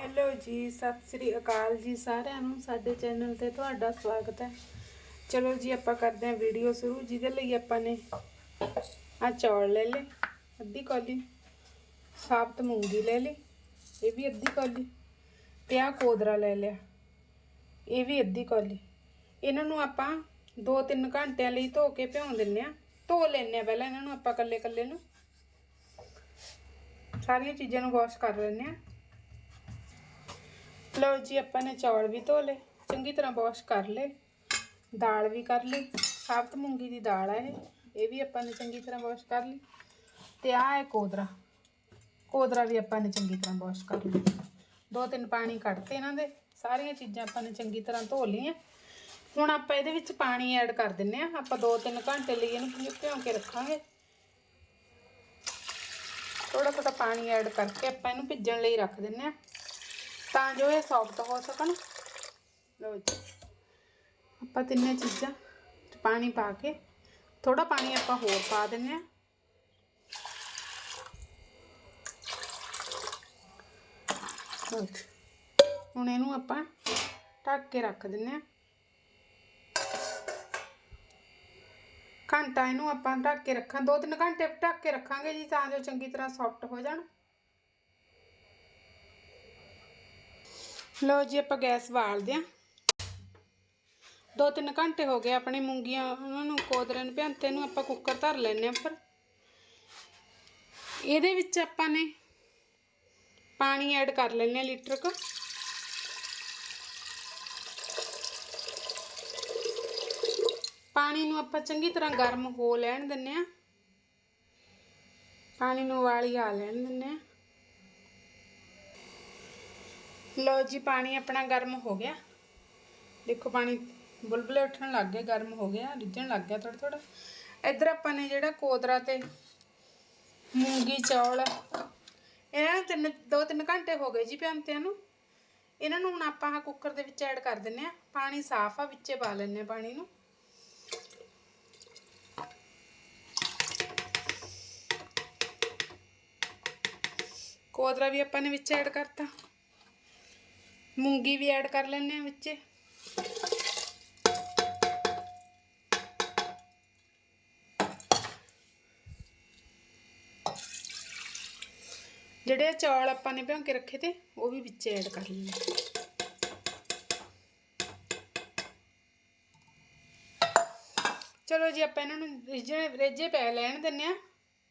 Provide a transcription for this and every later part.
Hello ਜੀ, ਸਤਿ ਸ੍ਰੀ ਅਕਾਲ ਜੀ ਸਾਰਿਆਂ ਨੂੰ, ਸਾਡੇ ਚੈਨਲ ਤੇ ਤੁਹਾਡਾ ਸਵਾਗਤ ਹੈ। ਚਲੋ ਜੀ, ਆਪਾਂ ਕਰਦੇ ਹਾਂ ਵੀਡੀਓ ਸ਼ੁਰੂ, ਜਿਹਦੇ ਲਈ ਆਪਾਂ ਨੇ ਆ ਚੌਲ ਲੈ ਲਏ, ਅੱਧੀ ਕੌਲੀ ਸਾਬਤ ਮੂੰਗੀ ਲੈ ਲਈ, ਇਹ ਵੀ ਅੱਧੀ ਕੌਲੀ ਤੇ ਆ ਕੋਦਰਾ ਲੈ ਲਿਆ, ਇਹ ਵੀ ਅੱਧੀ ਕੌਲੀ। ਇਹਨਾਂ ਨੂੰ ਆਪਾਂ 2-3 ਘੰਟਿਆਂ ਲਈ ਧੋ ਕੇ ਭਿਉਂ ਦਿੰਨੇ ਆ ਧੋ ਲੈਣੇ ਆ ਪਹਿਲਾਂ ਇਹਨਾਂ ਨੂੰ ਆਪਾਂ ਕੱਲੇ ਕੱਲੇ ਨੂੰ। ਸਾਰੀਆਂ ਚੀਜ਼ਾਂ ਨੂੰ ਵਾਸ਼ ਕਰ ਲੈਣੇ ਆ ਲਓ ਜੀ, ਆਪਾਂ ਨੇ ਚੌਲ ਵੀ ਧੋ ਲਏ, ਚੰਗੀ ਤਰ੍ਹਾਂ ਵਾਸ਼ ਕਰ ਲਏ, ਦਾਲ ਵੀ ਕਰ ਲਈ, ਸਾਬਤ ਮੂੰਗੀ ਦੀ ਦਾਲ ਹੈ ਇਹ ਇਹ ਵੀ ਆਪਾਂ ਨੇ ਚੰਗੀ ਤਰ੍ਹਾਂ ਵਾਸ਼ ਕਰ ਲਈ ਤੇ ਆਹ ਹੈ ਕੋਦਰਾ। ਕੋਦਰਾ ਵੀ ਆਪਾਂ ਨੇ ਚੰਗੀ ਤਰ੍ਹਾਂ ਵਾਸ਼ ਕਰ ਲਿਆ। ਦੋ ਤਿੰਨ ਪਾਣੀ ਕੱਢਤੇ ਇਹਨਾਂ ਦੇ, ਸਾਰੀਆਂ ਚੀਜ਼ਾਂ ਆਪਾਂ ਨੇ ਚੰਗੀ ਤਰ੍ਹਾਂ ਧੋ ਲਈਆਂ। ਹੁਣ ਆਪਾਂ ਇਹਦੇ ਵਿੱਚ ਪਾਣੀ ਐਡ ਕਰ ਦਿੰਨੇ ਆ, ਆਪਾਂ 2-3 ਘੰਟੇ ਲਈ ਇਹਨੂੰ ਭਿਉਂ ਕੇ ਰੱਖਾਂਗੇ। ਥੋੜਾ ਥੋੜਾ ਪਾਣੀ ਐਡ ਕਰਕੇ ਆਪਾਂ ਇਹਨੂੰ ਭਿੱਜਣ ਲਈ ਰੱਖ ਦਿੰਨੇ ਆ। ਤਾਂ ਜੋ ਇਹ ਸੌਫਟ ਹੋ ਸਕਣ। ਲਓ ਜੀ। ਆਪਾਂ ਤਿੰਨੇ ਚੀਜ਼ਾਂ ਚ ਪਾਣੀ ਪਾ ਕੇ ਥੋੜਾ ਪਾਣੀ ਆਪਾਂ ਹੋਰ ਪਾ ਦਿੰਨੇ ਆ ਲਓ ਜੀ। ਹੁਣ ਇਹਨੂੰ ਆਪਾਂ ਢੱਕ ਕੇ ਰੱਖ ਦਿੰਨੇ ਆ ਘੰਟਾ ਇਹਨੂੰ ਆਪਾਂ ਢੱਕ ਕੇ ਰੱਖਾਂ। ਦੋ ਤਿੰਨ ਘੰਟੇ ਢੱਕ ਕੇ ਰੱਖਾਂਗੇ ਜੀ ਤਾਂ ਜੋ ਚੰਗੀ ਤਰ੍ਹਾਂ ਸੌਫਟ ਹੋ ਜਾਣ। ਲਓ ਜੀ ਆਪਾਂ ਗੈਸ ਬਾਲਦੇ ਆਂ ਦੋ ਤਿੰਨ ਘੰਟੇ ਹੋ ਗਏ ਆਪਣੇ ਮੂੰਗੀਆਂ ਉਹਨਾਂ ਨੂੰ ਕੋਦਰੇ ਨੂੰ ਭਿੰਤੇ ਨੂੰ ਆਪਾਂ ਕੁੱਕਰ ਧਰ ਲੈਨੇ ਆਂ ਉੱਪਰ। ਇਹਦੇ ਵਿੱਚ ਆਪਾਂ ਨੇ ਪਾਣੀ ਐਡ ਕਰ ਲੈਨੇ ਆ ਲੀਟਰ ਕ। ਪਾਣੀ ਨੂੰ ਆਪਾਂ ਚੰਗੀ ਤਰ੍ਹਾਂ ਗਰਮ ਹੋ ਲੈਣ ਦਿੰਨੇ ਆ ਪਾਣੀ ਨੂੰ ਉਬਾਲੀ ਆ ਲੈਣ ਦਿੰਨੇ ਆ ਲਓ ਜੀ, ਪਾਣੀ ਆਪਣਾ ਗਰਮ ਹੋ ਗਿਆ। ਦੇਖੋ, ਪਾਣੀ ਬੁਲਬੁਲੇ ਉੱਠਣ ਲੱਗ ਗਏ, ਗਰਮ ਹੋ ਗਿਆ, ਰਿੱਝਣ ਲੱਗ ਗਿਆ ਥੋੜਾ ਥੋੜਾ ਇੱਧਰ ਆਪਾਂ ਨੇ ਜਿਹੜਾ ਕੋਦਰਾ ਤੇ ਮੂੰਗੀ ਚੌਲ, ਇਹਨਾਂ ਨੂੰ ਤਿੰਨ ਦੋ ਤਿੰਨ ਘੰਟੇ ਹੋ ਗਏ ਜੀ ਪਿਆਂਤਿਆਂ ਨੂੰ। ਇਹਨਾਂ ਨੂੰ ਹੁਣ ਆਪਾਂ ਆਹ ਕੁੱਕਰ ਦੇ ਵਿੱਚ ਐਡ ਕਰ ਦਿੰਨੇ ਆ ਪਾਣੀ ਸਾਫ਼ ਆ, ਵਿੱਚੇ ਪਾ ਲੈਣੇ ਆ ਪਾਣੀ ਨੂੰ। ਕੋਦਰਾ ਵੀ ਆਪਾਂ ਨੇ ਵਿੱਚ ਐਡ ਕਰਤਾ। ਮੂੰਗੀ ਵੀ ਐਡ ਕਰ ਲੈਣੇ ਆ ਵਿੱਚ। ਜਿਹੜੇ ਚੌਲ ਆਪਾਂ ਨੇ ਭਿਉਂ ਕੇ ਰੱਖੇ ਤੇ, ਉਹ ਵੀ ਵਿੱਚ ਐਡ ਕਰ ਲੈਣੇ ਚਲੋ ਜੀ, ਆਪਾਂ ਇਹਨਾਂ ਨੂੰ ਰਿੱਝੇ ਰੇਜੇ ਪੈ ਲੈਣ ਦਿੰਨੇ ਆ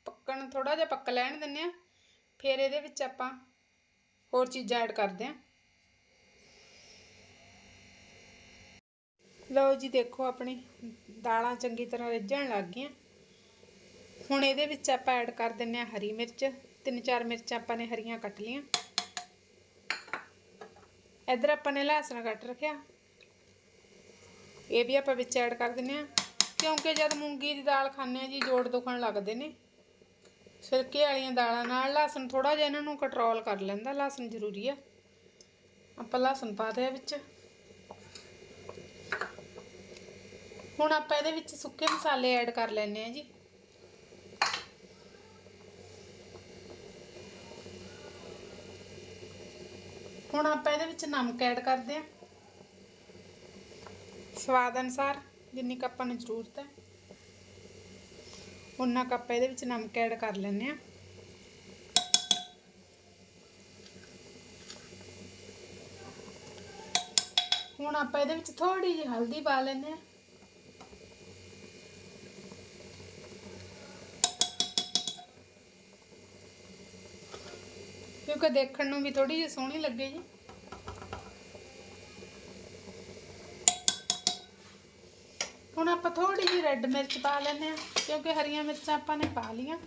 ਪੱਕਣ ਥੋੜਾ ਜਿਹਾ ਪੱਕ ਲੈਣ ਦਿੰਨੇ ਆ ਫਿਰ ਇਹਦੇ ਵਿੱਚ ਆਪਾਂ ਹੋਰ ਚੀਜ਼ਾਂ ਐਡ ਕਰਦੇ ਆ ਲਓ ਜੀ ਦੇਖੋ ਆਪਣੀ ਦਾਲਾਂ ਚੰਗੀ ਤਰ੍ਹਾਂ ਰਿੱਝਣ ਲੱਗ ਗਈਆਂ। ਹੁਣ ਇਹਦੇ ਵਿੱਚ ਆਪਾਂ ਐਡ ਕਰ ਦਿੰਨੇ ਆ ਹਰੀ ਮਿਰਚ। ਤਿੰਨ ਚਾਰ ਮਿਰਚਾਂ ਆਪਾਂ ਨੇ ਹਰੀਆਂ ਕੱਟ ਲੀਆਂ ਇਧਰ ਆਪਾਂ ਨੇ ਲਸਣ ਕੱਟ ਰੱਖਿਆ। ਇਹ ਵੀ ਆਪਾਂ ਵਿੱਚ ਐਡ ਕਰ ਦਿੰਨੇ ਆ ਕਿਉਂਕਿ ਜਦ ਮੂੰਗੀ ਦੀ ਦਾਲ ਖਾਂਦੇ ਆ ਜੀ, ਜੋੜ ਦੁਖਣ ਲੱਗਦੇ ਨੇ। ਛਿਲਕੇ ਵਾਲੀਆਂ ਦਾਲਾਂ ਨਾਲ ਲਸਣ ਥੋੜਾ ਜਿਹਾ ਇਹਨਾਂ ਨੂੰ ਕੰਟਰੋਲ ਕਰ ਲੈਂਦਾ। ਲਸਣ ਜ਼ਰੂਰੀ ਆ। ਆਪਾਂ ਲਸਣ ਪਾ ਦਿਆ ਵਿੱਚ। ਹੁਣ ਆਪਾਂ ਇਹਦੇ ਵਿੱਚ ਸੁੱਕੇ ਮਸਾਲੇ ਐਡ ਕਰ ਲੈਣੇ ਆ ਜੀ। ਹੁਣ ਆਪਾਂ ਇਹਦੇ ਵਿੱਚ ਨਮਕ ਐਡ ਕਰਦੇ ਆ ਸਵਾਦ ਅਨੁਸਾਰ ਜਿੰਨੀ ਕੁ ਆਪਾਂ ਨੂੰ ਜ਼ਰੂਰਤ ਹੈ ਉਨਾ ਕੁ ਆਪਾਂ ਇਹਦੇ ਵਿੱਚ ਨਮਕ ਐਡ ਕਰ ਲੈਂਦੇ ਆ ਹੁਣ ਆਪਾਂ ਇਹਦੇ ਵਿੱਚ ਥੋੜੀ ਜਿਹੀ ਹਲਦੀ ਪਾ ਲੈਂਦੇ ਆ ਕਿਉਂਕਿ ਦੇਖਣ ਨੂੰ ਵੀ ਥੋੜੀ ਜਿਹੀ ਸੋਹਣੀ ਲੱਗੇ ਹੁਣ ਆਪਾਂ ਥੋੜੀ ਜਿਹੀ ਰੈੱਡ ਮਿਰਚ ਪਾ ਲੈਂਦੇ ਆ ਕਿਉਂਕਿ ਹਰੀਆਂ ਮਿਰਚਾਂ ਆਪਾਂ ਨੇ ਪਾ ਲੀਆਂ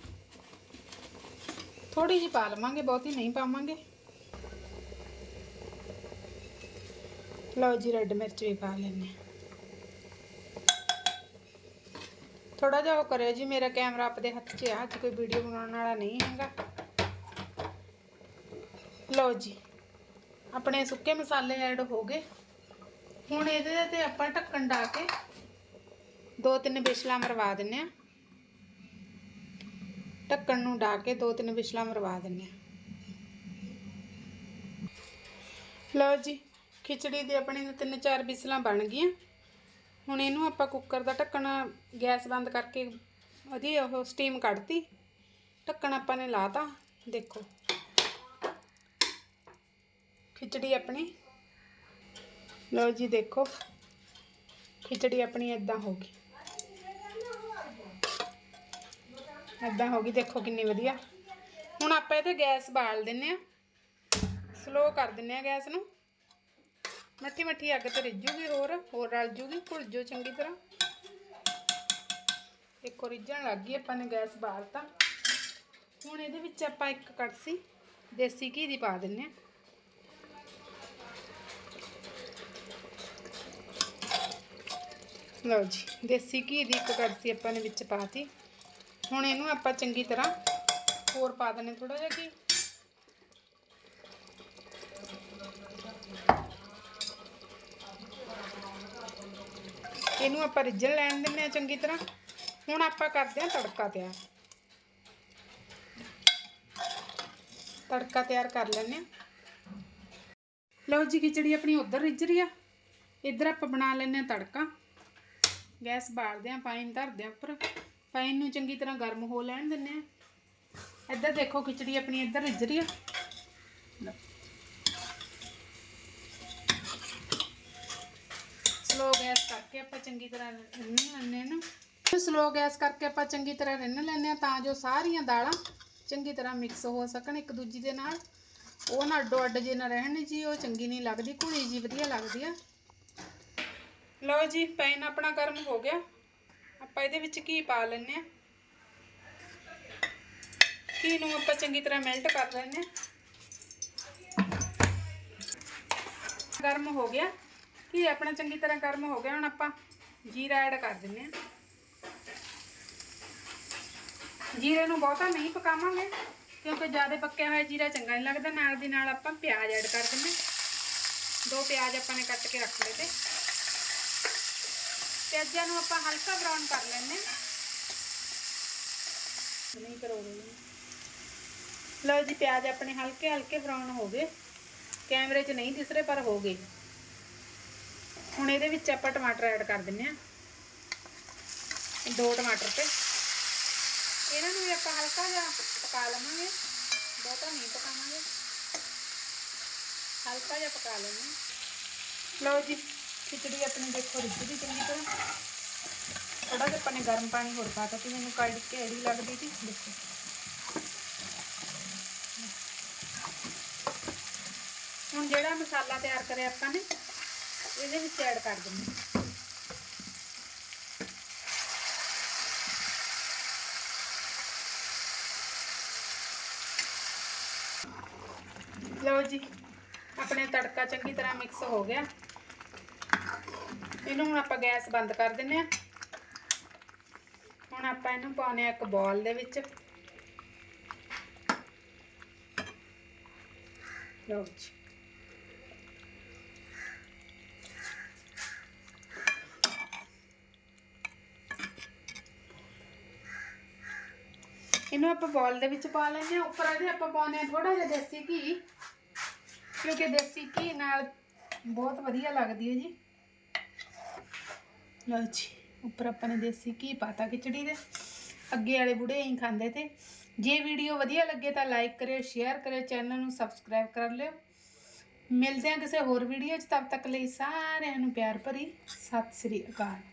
ਥੋੜੀ ਜਿਹੀ ਪਾ ਲਵਾਂਗੇ, ਬਹੁਤੀ ਨਹੀਂ ਪਾਵਾਂਗੇ। ਲਓ ਜੀ ਰੈੱਡ ਮਿਰਚ ਵੀ ਪਾ ਲੈਂਦੇ ਆ ਥੋੜਾ ਜਿਹਾ ਉਹ ਕਰਿਓ ਜੀ, ਮੇਰਾ ਕੈਮਰਾ ਆਪਦੇ ਹੱਥ 'ਚ ਆ, ਅੱਜ ਕੋਈ ਵੀਡੀਓ ਬਣਾਉਣ ਵਾਲਾ ਨਹੀਂ ਹੈਗਾ। ਲਓ ਜੀ, ਆਪਣੇ ਸੁੱਕੇ ਮਸਾਲੇ ਐਡ ਹੋ ਗਏ। ਹੁਣ ਇਹਦੇ ਤੇ ਆਪਾਂ ਢੱਕਣ ਢਾ ਕੇ ਦੋ ਤਿੰਨ ਵਿਸ਼ਲਾਂ ਮਰਵਾ ਦਿੰਨੇ ਆ। ਢੱਕਣ ਨੂੰ ਢਾ ਕੇ ਦੋ ਤਿੰਨ ਵਿਸ਼ਲਾਂ ਮਰਵਾ ਦਿੰਨੇ ਆ। ਲਓ ਜੀ, ਖਿਚੜੀ ਦੀ ਆਪਣੀ ਨੂੰ ਤਿੰਨ ਚਾਰ ਬਿਸਲਾਂ ਬਣ ਗਈਆਂ। ਹੁਣ ਇਹਨੂੰ ਆਪਾਂ ਕੁੱਕਰ ਦਾ ਢੱਕਣ ਗੈਸ ਬੰਦ ਕਰਕੇ ਉਹਦੀ ਉਹ ਸਟੀਮ ਕੱਢਤੀ। ਢੱਕਣ ਆਪਾਂ ਨੇ ਲਾਤਾ, ਦੇਖੋ। ਖਿਚੜੀ ਆਪਣੀ। ਲਓ ਜੀ ਦੇਖੋ, ਖਿਚੜੀ ਆਪਣੀ ਇਦਾਂ ਹੋ ਗਈ। ਇਦਾਂ ਹੋ ਗਈ, ਦੇਖੋ ਕਿੰਨੀ ਵਧੀਆ। ਹੁਣ ਆਪਾਂ ਇਹ ਇਹਤੇ ਗੈਸ ਬਾਲ ਦਿੰਨੇ ਆ। ਸਲੋ ਕਰ ਦਿੰਨੇ ਆ ਗੈਸ ਨੂੰ। ਮੱਠੀ ਮੱਠੀ ਅੱਗ ਤੇ ਰਿੱਝੂਗੀ ਹੋਰ ਹੋਰ ਰਲ ਜੂਗੀ, ਘੁਲ ਜੋ ਚੰਗੀ ਤਰ੍ਹਾਂ। ਦੇਖੋ ਰਿੱਝਣ ਲੱਗ ਗਈ ਆਪਾਂ ਨੇ ਗੈਸ ਬਾਲਤਾ ਹੁਣ ਇਹਦੇ ਵਿੱਚ ਆਪਾਂ ਇੱਕ ਕੜਸੀ ਦੇਸੀ ਘੀ ਦੀ ਪਾ ਦਿੰਨੇ ਆ। ਲਓ ਜੀ, ਦੇਸੀ ਘੀ ਦੀ ਇੱਕ ਕੜਸੀ ਆਪਾਂ ਨੇ ਵਿੱਚ ਪਾਤੀ। ਹੁਣ ਇਹਨੂੰ ਆਪਾਂ ਚੰਗੀ ਤਰ੍ਹਾਂ ਹੋਰ ਪਾ ਦਨੇ ਥੋੜਾ ਜਿਹਾ ਘੀ। ਇਹਨੂੰ ਆਪਾਂ ਰਿੱਝਣ ਲੈਣ ਦਿੰਨੇ ਆ ਚੰਗੀ ਤਰ੍ਹਾਂ। ਹੁਣ ਆਪਾਂ ਕਰਦੇ ਆ ਤੜਕਾ ਤਿਆਰ। ਤੜਕਾ ਤਿਆਰ ਕਰ ਲੈਣੇ ਆ ਲਓ ਜੀ, ਖਿਚੜੀ ਆਪਣੀ ਉਧਰ ਰਿੱਝ ਰਹੀ ਆ। ਇੱਧਰ ਆਪਾਂ ਬਣਾ ਲੈਣੇ ਆ ਤੜਕਾ। ਗੈਸ ਬਾਲਦੇ ਆ, ਪਾਣੀ ਧਰਦੇ ਆ ਉੱਪਰ। ਪਾਣੀ ਨੂੰ ਚੰਗੀ ਤਰ੍ਹਾਂ ਗਰਮ ਹੋ ਲੈਣ ਦਿੰਨੇ ਆ। ਇੱਧਰ ਦੇਖੋ ਖਿਚੜੀ ਆਪਣੀ ਇੱਧਰ ਰਿੱਝ ਰਹੀ ਆ। ਸਲੋ ਗੈਸ ਕਰਕੇ ਆਪਾਂ ਚੰਗੀ ਤਰ੍ਹਾਂ ਰਿੰਨ ਲੈਣੇ ਨਾ। ਸਲੋ ਗੈਸ ਕਰਕੇ ਆਪਾਂ ਚੰਗੀ ਤਰ੍ਹਾਂ ਰਿੰਨ ਲੈਣੇ ਆ ਤਾਂ ਜੋ ਸਾਰੀਆਂ ਦਾਲਾਂ ਚੰਗੀ ਤਰ੍ਹਾਂ ਮਿਕਸ ਹੋ ਸਕਣ ਇੱਕ ਦੂਜੀ ਦੇ ਨਾਲ। ਉਹ ਨਾ ਅੱਡੋ ਅੱਡ ਜੇ ਨਾ ਰਹਿਣ ਜੀ, ਉਹ ਚੰਗੀ ਨਹੀਂ ਲੱਗਦੀ, ਘੁਲੀ ਜੀ ਵਧੀਆ ਲੱਗਦੀ ਆ। ਲਓ ਜੀ, ਪੈਨ ਆਪਣਾ ਗਰਮ ਹੋ ਗਿਆ। ਆਪਾਂ ਇਹਦੇ ਵਿੱਚ ਘੀ ਪਾ ਲੈਣੇ ਆ ਘੀ ਨੂੰ ਆਪਾਂ ਚੰਗੀ ਤਰ੍ਹਾਂ ਮੈਲਟ ਕਰ ਲੈਣੇ ਆ ਗਰਮ ਹੋ ਗਿਆ। ਘੀ ਆਪਣਾ ਚੰਗੀ ਤਰ੍ਹਾਂ ਗਰਮ ਹੋ ਗਿਆ। ਹੁਣ ਆਪਾਂ ਜੀਰਾ ਐਡ ਕਰ ਦਿੰਨੇ ਆ ਜੀਰੇ ਨੂੰ ਬਹੁਤਾ ਨਹੀਂ ਪਕਾਵਾਂਗੇ, ਕਿਉਂਕਿ ਜ਼ਿਆਦਾ ਪੱਕਿਆ ਹੋਇਆ ਜੀਰਾ ਚੰਗਾ ਨਹੀਂ ਲੱਗਦਾ। ਨਾਲ ਦੀ ਨਾਲ ਆਪਾਂ ਪਿਆਜ਼ ਐਡ ਕਰ ਦਿੰਨੇ ਦੋ ਪਿਆਜ਼ ਆਪਾਂ ਨੇ ਕੱਟ ਕੇ ਰੱਖ ਲਏ ਤੇ। ਪਿਆਜ਼ਾਂ ਨੂੰ ਆਪਾਂ ਹਲਕਾ ਬਰਾਊਨ ਕਰ ਲੈਣੇ ਨਹੀਂ ਕਰੋਗੇ ਲਓ ਜੀ, ਪਿਆਜ਼ ਆਪਣੇ ਹਲਕੇ ਹਲਕੇ ਬਰਾਊਨ ਹੋ ਗਏ। ਕੈਮਰੇ 'ਚ ਨਹੀਂ ਦਿਸ ਰਹੇ, ਪਰ ਹੋ ਗਏ। ਹੁਣ ਇਹਦੇ ਵਿੱਚ ਆਪਾਂ ਟਮਾਟਰ ਐਡ ਕਰ ਦਿੰਨੇ ਆ ਦੋ ਟਮਾਟਰ ਤੇ। ਇਹਨਾਂ ਨੂੰ ਵੀ ਆਪਾਂ ਹਲਕਾ ਜਿਹਾ ਪਕਾ ਲਵਾਂਗੇ। ਬਹੁਤਾ ਨਹੀਂ ਪਕਾਵਾਂਗੇ। ਹਲਕਾ ਜਿਹਾ ਪਕਾ ਲੈਣਾ ਲਓ ਜੀ ਖਿਚੜੀ ਆਪਣੀ ਦੇਖੋ ਰਿੱਝਦੀ ਚੰਗੀ ਤਰ੍ਹਾਂ। ਥੋੜਾ ਜਿਹਾ ਆਪਾਂ ਨੇ ਗਰਮ ਪਾਣੀ ਹੋਰ ਪਾਤਾ ਕਿ ਮੈਨੂੰ ਕੱਢ ਕੇ ਐੜੀ ਲੱਗਦੀ ਸੀ, ਦੇਖੋ। ਹੁਣ ਜਿਹੜਾ ਮਸਾਲਾ ਤਿਆਰ ਕਰਿਆ ਆਪਾਂ ਨੇ, ਇਹਦੇ ਵਿੱਚ ਐਡ ਕਰ ਦਿੰਦੇ ਲਓ ਜੀ, ਆਪਣੇ ਤੜਕਾ ਚੰਗੀ ਤਰ੍ਹਾਂ ਮਿਕਸ ਹੋ ਗਿਆ। ਇਹਨੂੰ ਹੁਣ ਆਪਾਂ ਗੈਸ ਬੰਦ ਕਰ ਦਿੰਨੇ ਆ ਹੁਣ ਆਪਾਂ ਇਹਨੂੰ ਪਾਉਣੇ ਆ ਇੱਕ ਬੋਲ ਦੇ ਵਿੱਚ। ਲਓ ਜੀ। ਇਹਨੂੰ ਆਪਾਂ ਬੋਲ ਦੇ ਵਿੱਚ ਪਾ ਲੈਂਦੇ ਆ ਉੱਪਰ ਇਹਦੇ ਆਪਾਂ ਪਾਉਣੇ ਆ ਥੋੜਾ ਜਿਹਾ ਦੇਸੀ ਘੀ, ਕਿਉਂਕਿ ਦੇਸੀ ਘੀ ਨਾਲ ਬਹੁਤ ਵਧੀਆ ਲੱਗਦੀ ਹੈ ਜੀ। ਲਓ ਜੀ, ਉੱਪਰ ਆਪਾਂ ਨੇ ਦੇਸੀ ਘੀ ਪਾਤਾ ਖਿਚੜੀ ਦੇ। ਅੱਗੇ ਵਾਲੇ ਬੁੜੇ ਹੀ ਖਾਂਦੇ ਤੇ। ਜੇ ਵੀਡੀਓ ਵਧੀਆ ਲੱਗੇ ਤਾਂ ਲਾਈਕ ਕਰਿਓ ਸ਼ੇਅਰ ਕਰਿਓ ਚੈਨਲ ਨੂੰ ਸਬਸਕ੍ਰਾਈਬ ਕਰ ਲਿਓ। ਮਿਲਦੇ ਹਾਂ ਕਿਸੇ ਹੋਰ ਵੀਡੀਓ 'ਚ। ਤਦ ਤੱਕ ਲਈ ਸਾਰਿਆਂ ਨੂੰ ਪਿਆਰ ਭਰੀ। ਸਤਿ ਸ੍ਰੀ ਅਕਾਲ।